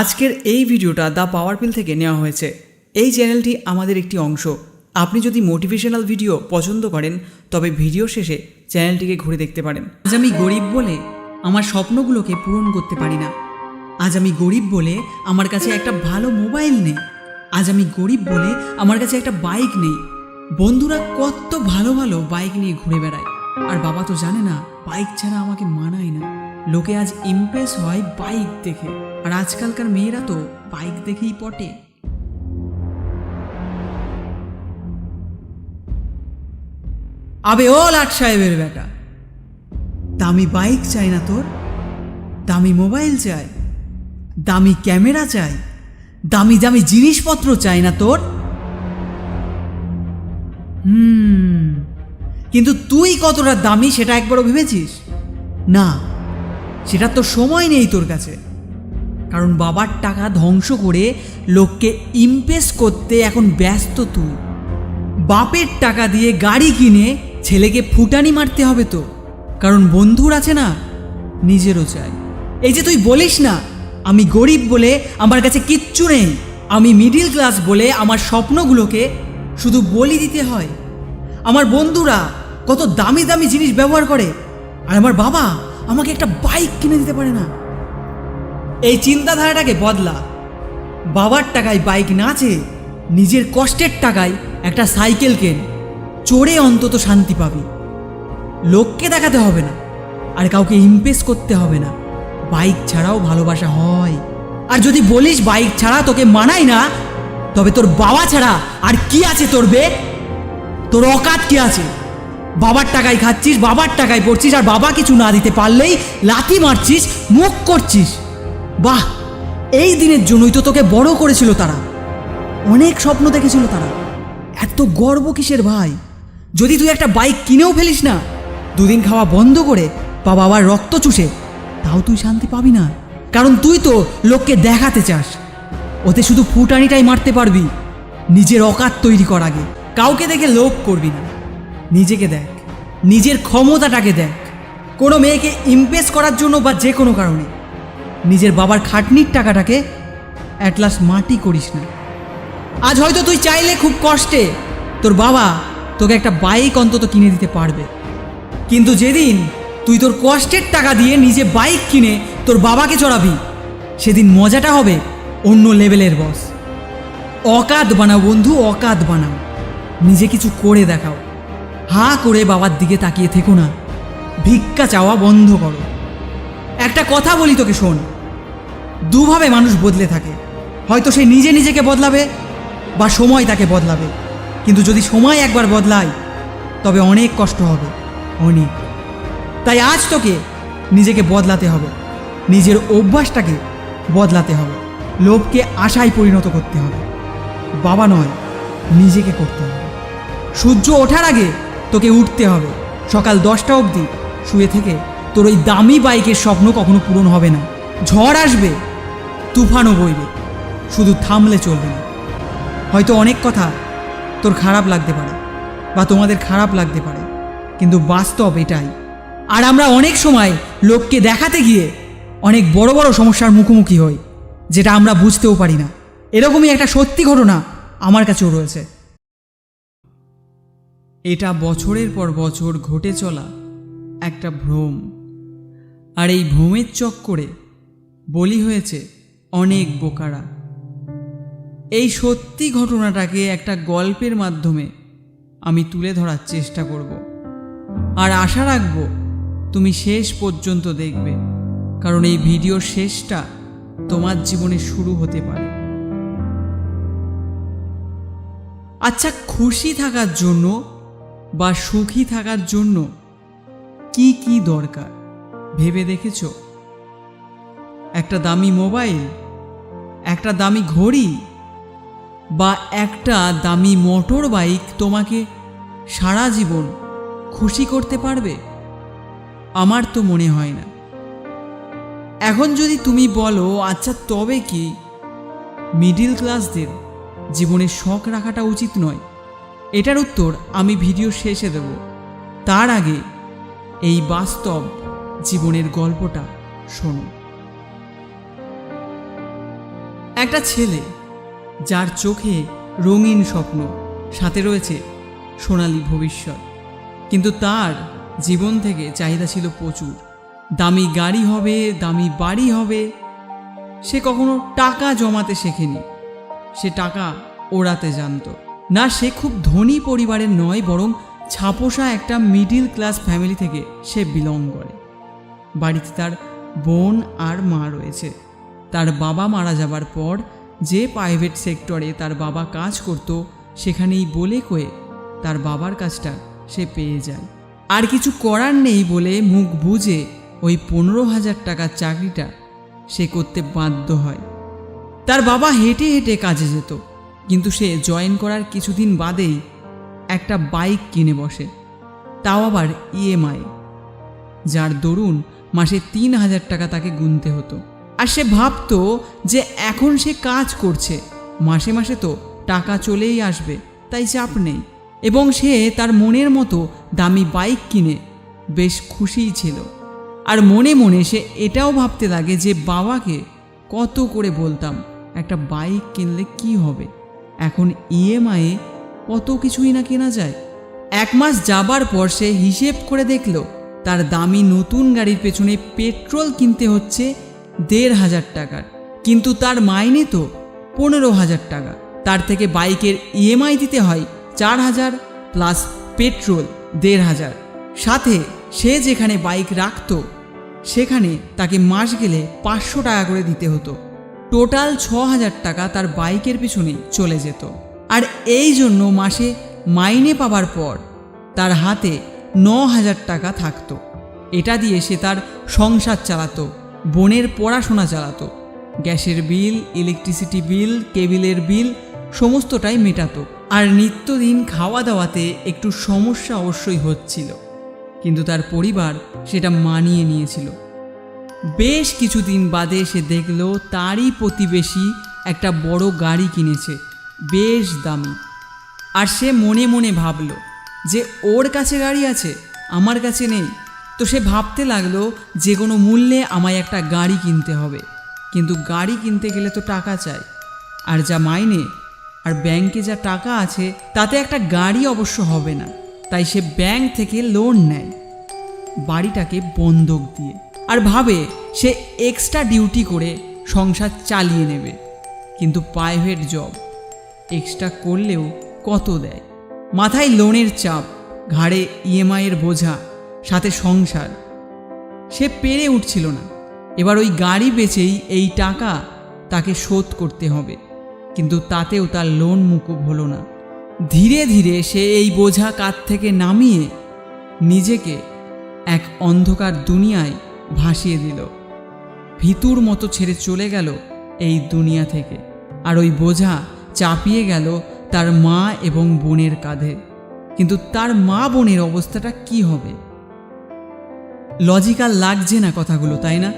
আজকের এই ভিডিওটা দ্য পাওয়ার পিল থেকে নেওয়া হয়েছে। এই চ্যানেলটি আমাদের একটি অংশ। আপনি যদি মোটিভেশনাল ভিডিও পছন্দ করেন, তবে ভিডিও শেষে চ্যানেলটিকে ঘুরে দেখতে পারেন। আজ আমি গরিব বলে আমার স্বপ্নগুলোকে পূরণ করতে পারি না। আজ আমি গরিব বলে আমার কাছে একটা ভালো মোবাইল নেই। আজ আমি গরিব বলে আমার কাছে একটা বাইক নেই। বন্ধুরা কত ভালো ভালো বাইক নিয়ে ঘুরে বেড়ায়। আর বাবা তো জানে না বাইক ছাড়া আমাকে মানায় না। লোকে আজ ইমপ্রেস হয় বাইক দেখে। আর আজকালকার মেয়েরা তো বাইক দেখেই পটে। আবে ও লাট সাহেবের বেটা। দামি বাইক চাই না তোর, দামি মোবাইল চাই, দামি ক্যামেরা চাই, দামি দামি জিনিসপত্র চাই না তোর। হুম, কিন্তু তুই কতটা দামি সেটা একবারও ভেবেছিস? না, সেটা তো সময় নেই তোর কাছে। কারণ বাবার টাকা ধ্বংস করে লোককে ইমপ্রেস করতে এখন ব্যস্ত তুই। বাপের টাকা দিয়ে গাড়ি কিনে ছেলেকে ফুটানি মারতে হবে তো। কারণ বন্ধুর আছে না, নিজেরও চাই। এই যে তুই বলিস না, আমি গরিব বলে আমার কাছে কিচ্ছু নেই, আমি মিডিল ক্লাস বলে আমার স্বপ্নগুলোকে শুধু বলি দিতে হয়। আমার বন্ধুরা কত দামি দামি জিনিস ব্যবহার করে, আর আমার বাবা আমাকে একটা বাইক কিনে দিতে পারে না। এই চিন্তাধারাটাকে বদলা। বাবার টাকায় বাইক না চেয়ে নিজের কষ্টের টাকায় একটা সাইকেল কেন, চড়ে অন্তত শান্তি পাবি। লোককে দেখাতে হবে না, আর কাউকে ইমপ্রেস করতে হবে না। বাইক ছাড়াও ভালোবাসা হয়। আর যদি বলিস বাইক ছাড়া তোকে মানায় না, তবে তোর বাবা ছাড়া আর কি আছে তোর বে? তোর অকাত কি আছে? বাবার টাকায় খাচ্ছিস, বাবার টাকায় পড়ছিস, আর বাবা কিছু না দিতে পারলেই লাথি মারছিস, মুখ করছিস। বাহ, এই দিনের জন্যই তো তোকে বড় করেছিল তারা। অনেক স্বপ্ন দেখেছিল তারা। এত গর্ব কিসের ভাই? যদি তুই একটা বাইক কিনেও ফেলিস না, দুদিন খাওয়া বন্ধ করে বা বাবার রক্ত চুষে, তাও তুই শান্তি পাবি না। কারণ তুই তো লোককে দেখাতে চাস। ওতে শুধু ফুটানিটাই মারতে পারবি। নিজের অকাত তৈরি কর আগে। কাউকে দেখে লোভ করবি না। নিজেকে দেখ। নিজের ক্ষমতাটাকে দেখ। কোনো মেয়েকে ইমপ্রেস করার জন্য বা যে কোনো কারণে। নিজের বাবার খাটনির টাকাটাকে অ্যাটলাস মাটি করিস না। আজ হয়তো তুই চাইলে খুব কষ্টে তোর বাবা তোকে একটা বাইক অন্তত কিনে দিতে পারবে। কিন্তু যেদিন তুই তোর কষ্টের টাকা দিয়ে নিজে বাইক কিনে তোর বাবাকে চড়াবি, সেদিন মজাটা হবে অন্য লেভেলের বস অকাত বানাও বন্ধু, অকাত বানাও। নিজে কিছু করে দেখাও। হা করে বাবার দিকে তাকিয়ে থেকো না। ভিক্ষা চাওয়া বন্ধ করো। একটা কথা বলি তোকে শোন। দুভাবে মানুষ বদলে থাকে। হয়তো সে নিজে নিজেকে বদলাবে বা সময় তাকে বদলাবে। কিন্তু যদি সময় একবার বদলায়, তবে অনেক কষ্ট হবে, অনেক। তাই আজ তোকে নিজেকে বদলাতে হবে, নিজের অভ্যাসটাকে বদলাতে হবে, লোভকে আশায় পরিণত করতে হবে। বাবা নয়, নিজেকে করতে হবে। সূর্য ওঠার আগে তোকে উঠতে হবে। সকাল দশটা অবধি শুয়ে থেকে তোর ওই দামি বাইকের স্বপ্ন কখনো পূরণ হবে না। ঝড় আসবে তুফানও বইবে। শুধু থামলে চলবে না। হয়তো অনেক কথা তোর খারাপ লাগতে পারে বা তোমাদের খারাপ লাগতে পারে, কিন্তু বাস্তব এটাই। আর আমরা অনেক সময় লোককে দেখাতে গিয়ে অনেক বড় বড় সমস্যার মুখোমুখি হই, যেটা আমরা বুঝতেও পারি না। এরকমই একটা সত্যি ঘটনা আমার কাছেও রয়েছে। এটা বছরের পর বছর ঘটে চলা একটা ভ্রম। আর এই ভ্রমের চক্করে বলি হয়েছে অনেক বোকারা। এই সত্যি ঘটনাটাকে একটা গল্পের মাধ্যমে আমি তুলে ধরার চেষ্টা করব। আর আশা রাখব, তুমি শেষ পর্যন্ত দেখবে, কারণ এই ভিডিওর শেষটা তোমার জীবনে শুরু হতে পারে। আচ্ছা খুশি থাকার জন্য বা সুখী থাকার জন্য কি কি দরকার? ভেবে দেখেছ? একটা দামি মোবাইল? একটা দামি ঘড়ি বা একটা দামি মোটর বাইক তোমাকে সারা জীবন খুশি করতে পারবে? আমার তো মনে হয় না। এখন যদি তুমি বলো আচ্ছা তবে কি? মিডিল ক্লাসদের জীবনে শখ রাখাটা উচিত নয়। এটার উত্তর আমি ভিডিও শেষে দেব। তার আগে এই বাস্তব জীবনের গল্পটা শোনো। একটা ছেলে, যার চোখে রঙিন স্বপ্ন, সাথে রয়েছে সোনালি ভবিষ্যৎ। কিন্তু তার জীবন থেকে চাহিদা ছিল প্রচুর। দামি গাড়ি হবে, দামি বাড়ি হবে। সে কখনো টাকা জমাতে শেখেনি। সে টাকা ওড়াতে জানতো। না, সে খুব ধনী পরিবারের নয়, বরং ছাপোষা একটা মিডিল ক্লাস ফ্যামিলি থেকে সে বিলং করে। বাড়িতে তার বোন আর মা রয়েছে। তার বাবা মারা যাবার পর যে প্রাইভেট সেক্টরে তার বাবা কাজ করত, সেখানেই বলে কয়ে তার বাবার কাজটা সে পেয়ে যায়। আর কিছু করার নেই বলে মুখ বুঝে ওই পনেরো হাজার টাকার চাকরিটা সে করতে বাধ্য হয়। তার বাবা হেঁটে হেঁটে কাজে যেত, কিন্তু সে জয়েন করার কিছুদিন বাদেই একটা বাইক কিনে বসে, তাও আবার ইএমআই যার দরুন মাসে তিন হাজার টাকা তাকে গুনতে হতো। আর সে ভাবতো যে এখন সে কাজ করছে। মাসে মাসে তো টাকা চলেই আসবে, তাই চাপ নেই। এবং সে তার মনের মতো দামি বাইক কিনে বেশ খুশিই ছিল। আর মনে মনে সে এটাও ভাবতে লাগে যে বাবাকে কত করে বলতাম, একটা বাইক কিনলে কি হবে? এখন ইএমআইয়ে কত কিছুই না কেনা যায়। এক মাস যাবার পর সে হিসেব করে দেখল, তার দামি নতুন গাড়ির পেছনে পেট্রোল কিনতে হচ্ছে দেড় হাজার টাকার কিন্তু তার মাইনে তো পনেরো হাজার টাকা। তার থেকে বাইকের ইএমআই দিতে হয় চার হাজার প্লাস পেট্রোল দেড় হাজার। সাথে সে যেখানে বাইক রাখতো, সেখানে তাকে মাস গেলে পাঁচশো টাকা করে দিতে হতো। টোটাল ছ হাজার টাকা তার বাইকের পিছনে চলে যেত। আর এই জন্য মাসে মাইনে পাবার পর তার হাতে ন হাজার টাকা থাকতো। এটা দিয়ে সে তার সংসার চালাতো। বোনের পড়াশোনা চালাতো। গ্যাসের বিল ইলেকট্রিসিটি বিল, কেবিলের বিল, সমস্তটাই মেটাতো। আর নিত্যদিন খাওয়া দাওয়াতে একটু সমস্যা অবশ্যই হচ্ছিল। কিন্তু তার পরিবার সেটা মানিয়ে নিয়েছিল। বেশ কিছুদিন বাদে সে দেখল তারই প্রতিবেশী একটা বড় গাড়ি কিনেছে, বেশ দামি। আর সে মনে মনে ভাবল যে ওর কাছে গাড়ি আছে, আমার কাছে নেই। তো সে ভাবতে লাগল যে কোনো মূল্যে আমায় একটা গাড়ি কিনতে হবে। কিন্তু গাড়ি কিনতে গেলে তো টাকা চাই। আর যা মাইনে, আর ব্যাংকে যা টাকা আছে, তাতে একটা গাড়ি অবশ্য হবে না। তাই সে ব্যাংক থেকে লোন নেয়। বাড়িটাকে বন্ধক দিয়ে। আর ভাবে সে এক্সট্রা ডিউটি করে সংসার চালিয়ে নেবে। কিন্তু প্রাইভেট জব এক্সট্রা করলেও কত দেয়? মাথায় লোনের চাপ, ঘাড়ে ইএমআইয়ের বোঝা সাথে সংসার। সে পেরে উঠছিল না। এবার ওই গাড়ি বেচেই এই টাকা তাকে শোধ করতে হবে। কিন্তু তাতেও তার লোন মুকুব হলো না। ধীরে ধীরে সে এই বোঝা কাত থেকে নামিয়ে নিজেকে এক অন্ধকার দুনিয়ায় ভাসিয়ে দিল। ভিতুর মতো ছেড়ে চলে গেল এই দুনিয়া থেকে। আর ওই বোঝা চাপিয়ে গেল তার মা এবং বোনের কাঁধে। কিন্তু তার মা বোনের অবস্থাটা কি হবে? লজিক্যাল লাগছে না কথাগুলো, তাই না?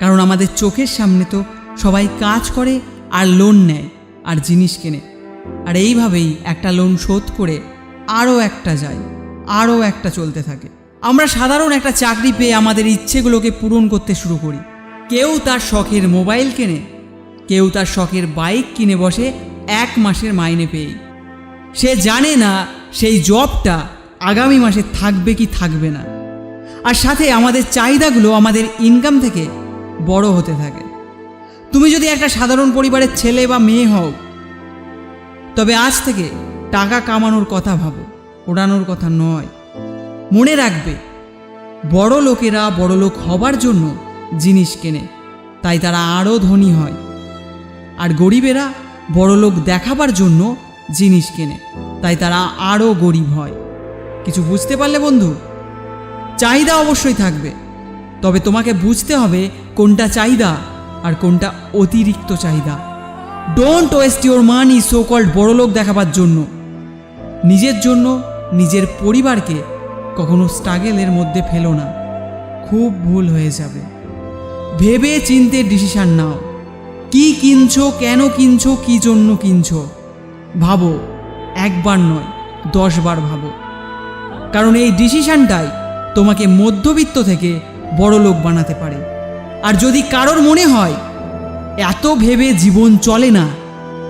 কারণ আমাদের চোখের সামনে তো সবাই কাজ করে আর লোন নেয় আর জিনিস কেনে। আর এইভাবেই একটা লোন শোধ করে আরও একটা যায়, আরও একটা চলতে থাকে। আমরা সাধারণ একটা চাকরি পেয়ে আমাদের ইচ্ছেগুলোকে পূরণ করতে শুরু করি। কেউ তার শখের মোবাইল কেনে, কেউ তার শখের বাইক কিনে বসে এক মাসের মাইনে পেয়েই। সে জানে না সেই জবটা আগামী মাসে থাকবে কি থাকবে না। আর সাথে আমাদের চাহিদাগুলো আমাদের ইনকাম থেকে বড় হতে থাকে। তুমি যদি একটা সাধারণ পরিবারের ছেলে বা মেয়ে হও, তবে আজ থেকে টাকা কামানোর কথা ভাবো, ওড়ানোর কথা নয়। মনে রাখবে, বড় লোকেরা বড় লোক হবার জন্য জিনিস কেনে, তাই তারা আরও ধনী হয়। আর গরিবেরা বড় লোক দেখাবার জন্য জিনিস কেনে, তাই তারা আরও গরিব হয়। কিছু বুঝতে পারলে বন্ধু? চাহিদা অবশ্যই থাকবে। তবে তোমাকে বুঝতে হবে কোনটা চাহিদা আর কোনটা অতিরিক্ত চাহিদা। Don't waste your money so called বড়লোক দেখাবার জন্য। নিজের জন্য, নিজের পরিবারকে কখনো স্ট্রাগেলের মধ্যে ফেলো না। খুব ভুল হয়ে যাবে। ভেবে চিনতে ডিসিশন নাও। কি কিনছো, কেন কিনছো, কি জন্য কিনছো? ভাবো। একবার নয় দশবার ভাবো। কারণ এই ডিসিশনটাই তোমাকে মধ্যবিত্ত থেকে বড় লোক বানাতে পারে। আর যদি কারোর মনে হয়, এত ভেবে জীবন চলে না,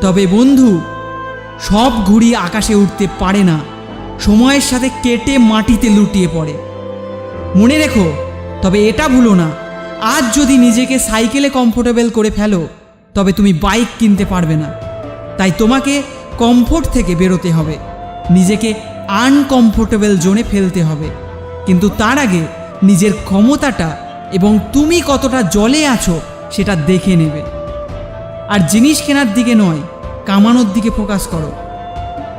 তবে বন্ধু, সব ঘুড়ি আকাশে উঠতে পারে না, সময়ের সাথে কেটে মাটিতে লুটিয়ে পড়ে। মনে রেখো, তবে এটা ভুলো না, আজ যদি নিজেকে সাইকেলে কমফোর্টেবল করে ফেলো, তবে তুমি বাইক কিনতে পারবে না। তাই তোমাকে কমফোর্ট থেকে বেরোতে হবে, নিজেকে আনকমফোর্টেবল জোনে ফেলতে হবে। কিন্তু তার আগে নিজের ক্ষমতাটা এবং তুমি কতটা জলে আছো সেটা দেখে নেবে। আর জিনিস কেনার দিকে নয়, কামানোর দিকে ফোকাস করো।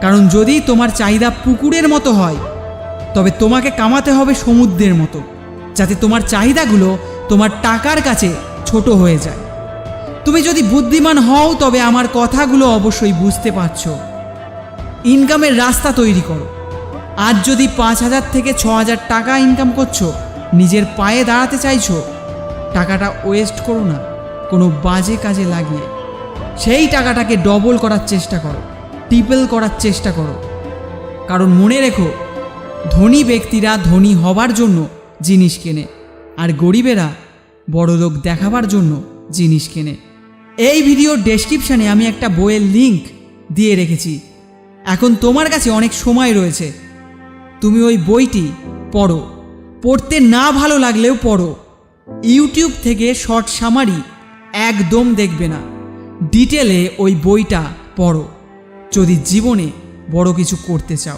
কারণ যদি তোমার চাহিদা পুকুরের মতো হয়, তবে তোমাকে কামাতে হবে সমুদ্রের মতো, যাতে তোমার চাহিদাগুলো তোমার টাকার কাছে ছোট হয়ে যায়। তুমি যদি বুদ্ধিমান হও, তবে আমার কথাগুলো অবশ্যই বুঝতে পারছ। ইনকামের রাস্তা তৈরি করো। আজ যদি পাঁচ হাজার থেকে ছ হাজার টাকা ইনকাম করছ, নিজের পায়ে দাঁড়াতে চাইছো, টাকাটা ওয়েস্ট করো না, কোনো বাজে কাজে লাগিয়ে। সেই টাকাটাকে ডবল করার চেষ্টা করো ট্রিপল করার চেষ্টা করো। কারণ মনে রেখো, ধনী ব্যক্তিরা ধনী হবার জন্য জিনিস কেনে, আর গরিবেরা বড়লোক দেখাবার জন্য জিনিস কেনে। এই ভিডিওর ডেসক্রিপশানে আমি একটা বইয়ের লিংক দিয়ে রেখেছি। এখন তোমার কাছে অনেক সময় রয়েছে। তুমি ওই বইটি পড়ো। পড়তে না ভালো লাগলেও পড়ো। ইউটিউব থেকে শর্ট সামারি একদম দেখবে না। ডিটেলে ওই বইটা পড়ো। যদি জীবনে বড় কিছু করতে চাও।